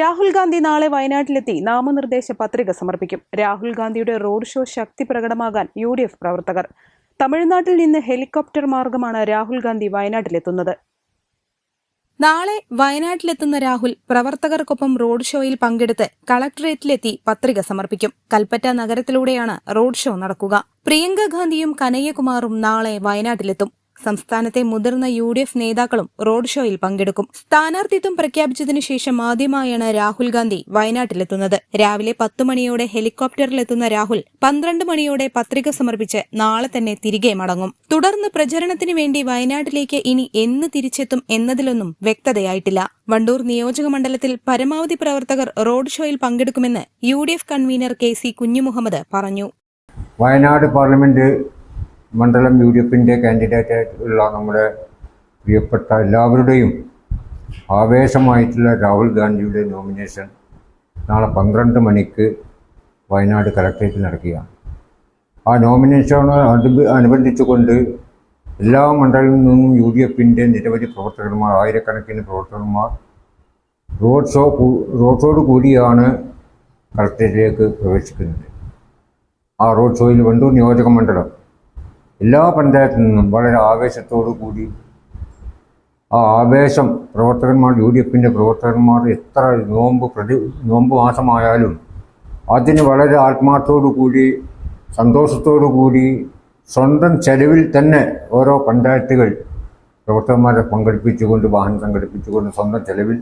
രാഹുൽ ഗാന്ധി നാളെ വയനാട്ടിലെത്തി നാമനിർദ്ദേശ പത്രിക സമർപ്പിക്കും. രാഹുൽ ഗാന്ധിയുടെ റോഡ് ഷോ ശക്തി പ്രകടമാകാൻ യു ഡി എഫ് പ്രവർത്തകർ. തമിഴ്നാട്ടിൽ നിന്ന് ഹെലികോപ്റ്റർ മാർഗമാണ് രാഹുൽ ഗാന്ധി വയനാട്ടിലെത്തുന്നത്. നാളെ വയനാട്ടിലെത്തുന്ന രാഹുൽ പ്രവർത്തകർക്കൊപ്പം റോഡ് ഷോയിൽ പങ്കെടുത്ത് കളക്ടറേറ്റിലെത്തി പത്രിക സമർപ്പിക്കും. കൽപ്പറ്റ നഗരത്തിലൂടെയാണ് റോഡ് ഷോ നടക്കുക. പ്രിയങ്ക ഗാന്ധിയും കനയ്യകുമാറും നാളെ വയനാട്ടിലെത്തും. സംസ്ഥാനത്തെ മുതിർന്ന യു ഡി എഫ് നേതാക്കളും റോഡ് ഷോയിൽ പങ്കെടുക്കും. സ്ഥാനാർത്ഥിത്വം പ്രഖ്യാപിച്ചതിനു ശേഷം ആദ്യമായാണ് രാഹുൽ ഗാന്ധി വയനാട്ടിലെത്തുന്നത്. രാവിലെ പത്ത് മണിയോടെ ഹെലികോപ്റ്ററിലെത്തുന്ന രാഹുൽ പന്ത്രണ്ട് മണിയോടെ പത്രിക സമർപ്പിച്ച് നാളെ തന്നെ തിരികെ മടങ്ങും. തുടർന്ന് പ്രചരണത്തിന് വേണ്ടി വയനാട്ടിലേക്ക് ഇനി എന്ന് തിരിച്ചെത്തും എന്നതിലൊന്നും വ്യക്തതയായിട്ടില്ല. വണ്ടൂർ നിയോജക മണ്ഡലത്തിൽ പരമാവധി പ്രവർത്തകർ റോഡ് ഷോയിൽ പങ്കെടുക്കുമെന്ന് U convener K C Kunjumuhammad പറഞ്ഞു. വയനാട് പാർലമെന്റ് മണ്ഡലം യു ഡി എഫിന്റെ കാൻഡിഡേറ്റായിട്ടുള്ള നമ്മുടെ പ്രിയപ്പെട്ട എല്ലാവരുടെയും ആവേശമായിട്ടുള്ള രാഹുൽ ഗാന്ധിയുടെ നോമിനേഷൻ നാളെ പന്ത്രണ്ട് മണിക്ക് വയനാട് കലക്ട്രേറ്റിൽ നടക്കുകയാണ്. ആ നോമിനേഷനോട് അനുബ അനുബന്ധിച്ചുകൊണ്ട് എല്ലാ മണ്ഡലങ്ങളിൽ നിന്നും യു ഡി എഫിന്റെ നിരവധി പ്രവർത്തകന്മാർ ആയിരക്കണക്കിന് പ്രവർത്തകന്മാർ റോഡ് ഷോ റോഡ് ഷോട് കൂടിയാണ് കളക്ട്രേറ്റിലേക്ക് പ്രവേശിക്കുന്നത്. ആ റോഡ് ഷോയിൽ വണ്ടൂർ നിയോജക മണ്ഡലം എല്ലാ പഞ്ചായത്തിൽ നിന്നും വളരെ ആവേശത്തോടു കൂടി ആ ആവേശം പ്രവർത്തകന്മാർ യു ഡി എഫിന്റെ പ്രവർത്തകന്മാർ എത്ര നോമ്പ് പ്രതി നോമ്പ് മാസമായാലും അതിന് വളരെ ആത്മാർത്ഥത്തോടു കൂടി സന്തോഷത്തോടു കൂടി സ്വന്തം ചെലവിൽ തന്നെ ഓരോ പഞ്ചായത്തുകൾ പ്രവർത്തകന്മാരെ പങ്കെടുപ്പിച്ചുകൊണ്ട് വാഹനം സംഘടിപ്പിച്ചുകൊണ്ട് സ്വന്തം ചെലവിൽ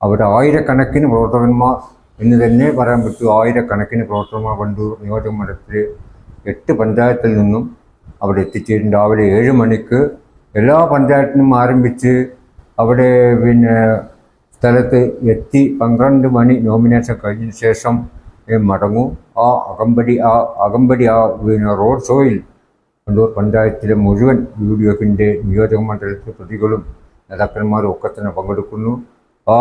അവിടെ ആയിരക്കണക്കിന് പ്രവർത്തകന്മാർ എന്ന് തന്നെ പറയാൻ പറ്റും. ആയിരക്കണക്കിന് പ്രവർത്തകന്മാർ വണ്ടൂർ നിയോജക എട്ട് പഞ്ചായത്തിൽ നിന്നും അവിടെ എത്തിച്ചേരും. രാവിലെ ഏഴ് മണിക്ക് എല്ലാ പഞ്ചായത്തിനും ആരംഭിച്ച് അവിടെ പിന്നെ സ്ഥലത്ത് എത്തി പന്ത്രണ്ട് മണി നോമിനേഷൻ കഴിഞ്ഞ ശേഷം മടങ്ങും. ആ അകമ്പടി ആ അകമ്പടി ആ പിന്നെ റോഡ് ഷോയിൽ കണ്ണൂർ പഞ്ചായത്തിലെ മുഴുവൻ യു ഡി എഫിന്റെ നിയോജക മണ്ഡലത്തിലെ പ്രതികളും നേതാക്കന്മാരും ഒക്കെ തന്നെ പങ്കെടുക്കുന്നു. ആ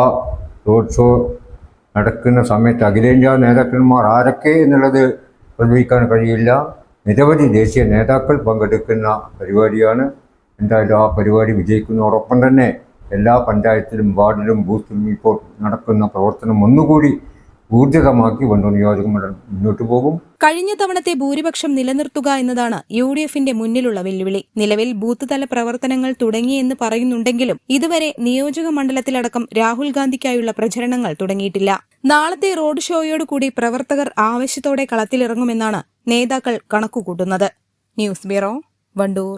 റോഡ് ഷോ നടക്കുന്ന സമയത്ത് അഖിലേന്ത്യാ നേതാക്കന്മാർ ആരൊക്കെ എന്നുള്ളത് പ്രതികരിക്കാൻ കഴിയില്ല. നിരവധി ദേശീയ നേതാക്കൾ പങ്കെടുക്കുന്ന പരിപാടിയാണ്. എന്തായാലും ആ പരിപാടി വിജയിക്കുന്നതോടൊപ്പം തന്നെ എല്ലാ പഞ്ചായത്തിലും വാർഡിലും ബൂത്തിലും ഇപ്പോൾ നടക്കുന്ന പ്രവർത്തനം ഒന്നുകൂടി ഊർജിതമാക്കി വണ്ടൂർ നിയോജക മണ്ഡലം മുന്നോട്ട് പോകും. കഴിഞ്ഞ തവണത്തെ ഭൂരിപക്ഷം നിലനിർത്തുക എന്നതാണ് യു ഡി എഫിന്റെ മുന്നിലുള്ള വെല്ലുവിളി. നിലവിൽ ബൂത്ത് തല പ്രവർത്തനങ്ങൾ തുടങ്ങിയെന്ന് പറയുന്നുണ്ടെങ്കിലും ഇതുവരെ നിയോജക മണ്ഡലത്തിലടക്കം രാഹുൽ ഗാന്ധിക്കായുള്ള പ്രചരണങ്ങൾ തുടങ്ങിയിട്ടില്ല. നാളത്തെ റോഡ് ഷോയോടുകൂടി പ്രവർത്തകർ ആവശ്യത്തോടെ കളത്തിലിറങ്ങുമെന്നാണ് നേതാക്കൾ കണക്കുകൂട്ടുന്നത്. News bureau Wandoor.